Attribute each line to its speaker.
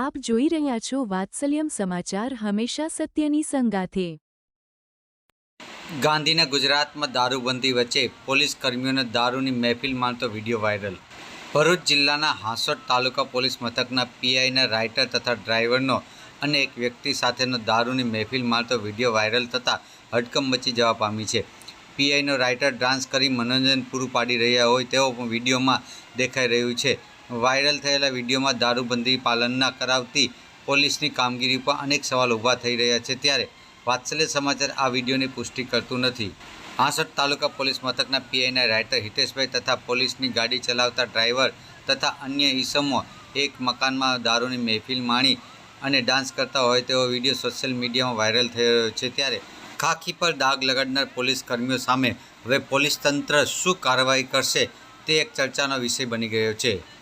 Speaker 1: આપ જોઈ રહ્યા છો વાત્સલ્યમ સમાચાર હંમેશા સત્યની સંગાથે.
Speaker 2: ગાંધીના ગુજરાતમાં દારૂબંધી વચ્ચે પોલીસ કર્મીઓને દારૂની મહેફિલ માનતો વીડિયો વાયરલ. ભરૂચ જિલ્લાના હાંસોટ તાલુકા પોલીસ મથકના પીઆઈના રાઇટર તથા ડ્રાઈવરનો અને એક વ્યક્તિ સાથેનો દારૂની મહેફિલ માનતો વીડિયો વાયરલ થતાં હડકંપ મચી જવા પામી છે. પીઆઈનો રાઇટર ડાન્સ કરી મનોરંજન પૂરું પાડી રહ્યા હોય તેવો પણ વિડીયોમાં દેખાઈ રહ્યું છે. વાયરલ થયેલા વિડીયોમાં દારૂબંધી પાલન ના કરાવતી પોલીસની કામગીરી પર અનેક સવાલ ઊભા થઈ રહ્યા છે ત્યારે વાત્સલ્ય સમાચાર આ વિડીયોની પુષ્ટિ કરતું નથી. આસઠ તાલુકા પોલીસ મથકના પીઆઈના રાઇટર હિતેશભાઈ તથા પોલીસની ગાડી ચલાવતા ડ્રાઈવર તથા અન્ય ઈસમો એક મકાનમાં દારૂની મહેફિલ માણી અને ડાન્સ કરતા હોય તેવો વીડિયો સોશિયલ મીડિયામાં વાયરલ થઈ રહ્યો છે ત્યારે ખાખી પર દાગ લગાડનાર પોલીસ કર્મીઓ સામે હવે પોલીસ તંત્ર શું કાર્યવાહી કરશે તે એક ચર્ચાનો વિષય બની ગયો છે.